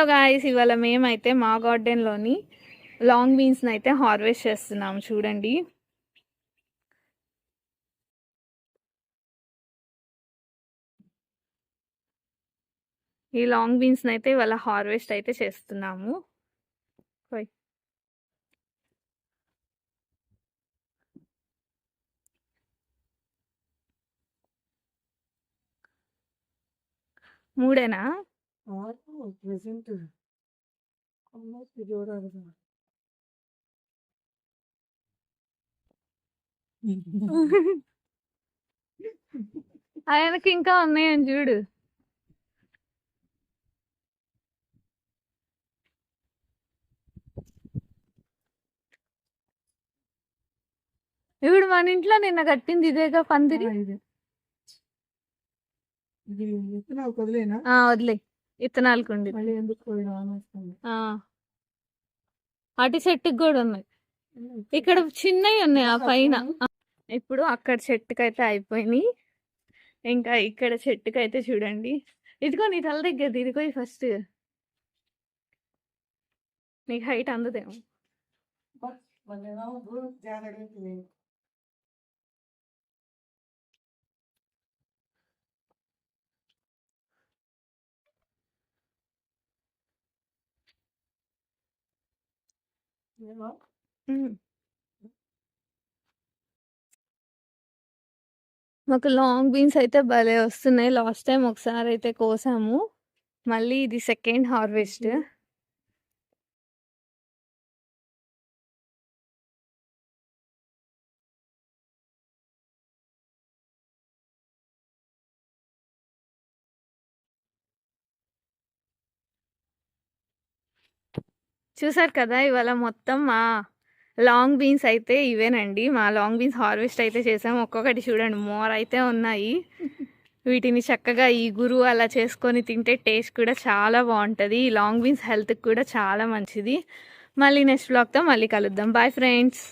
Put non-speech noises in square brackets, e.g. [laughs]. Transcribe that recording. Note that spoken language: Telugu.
హలో గాయస్ ఇవాళ మేమైతే మా గార్డెన్లోని లాంగ్ బీన్స్ని అయితే హార్వెస్ట్ చేస్తున్నాము చూడండి. ఈ లాంగ్ బీన్స్ని అయితే ఇవాళ హార్వెస్ట్ అయితే చేస్తున్నాము. మూడేనా? మూడేనా ప్రెసెంట్ ఆల్మోస్ట్ చూడాలి ఆయనకి ఇంకా ఉన్నాయని చూడు ఇప్పుడు మన ఇంట్లో నిన్న కట్టింది ఇదేగా పందిరి? ఇది. వదిలేనా? వదిలే. ఆ. అటు చెట్టుకి కూడా ఉన్నాయి. ఇక్కడ చిన్నవి ఉన్నాయి ఆ పైన. ఇప్పుడు అక్కడ చెట్టుకి అయితే అయిపోయినాయి. ఇంకా ఇక్కడ చెట్టుకి అయితే చూడండి. ఇదిగో నీ తల దగ్గర ఇదిగో ఫస్ట్. నీకు హైట్ అందదేమో. Mm. మాకు లాంగ్ బీన్స్ అయితే భలే వస్తున్నాయి. లాస్ట్ టైం ఒకసారి అయితే కోసాము. మళ్ళీ ఇది సెకండ్ హార్వెస్ట్ చూసారు కదా ఇవాళ మొత్తం మా లాంగ్ బీన్స్ అయితే ఇవేనండి. మా లాంగ్ బీన్స్ హార్వెస్ట్ అయితే చేసాము. ఒక్కొక్కటి చూడండి మోర్ అయితే ఉన్నాయి. [laughs] వీటిని చక్కగా ఈ గురు అలా చేసుకొని తింటే టేస్ట్ కూడా చాలా బాగుంటుంది. ఈ లాంగ్ బీన్స్ హెల్త్కి కూడా చాలా మంచిది. మళ్ళీ నెక్స్ట్ బ్లాగ్తో మళ్ళీ కలుద్దాం. Bye friends.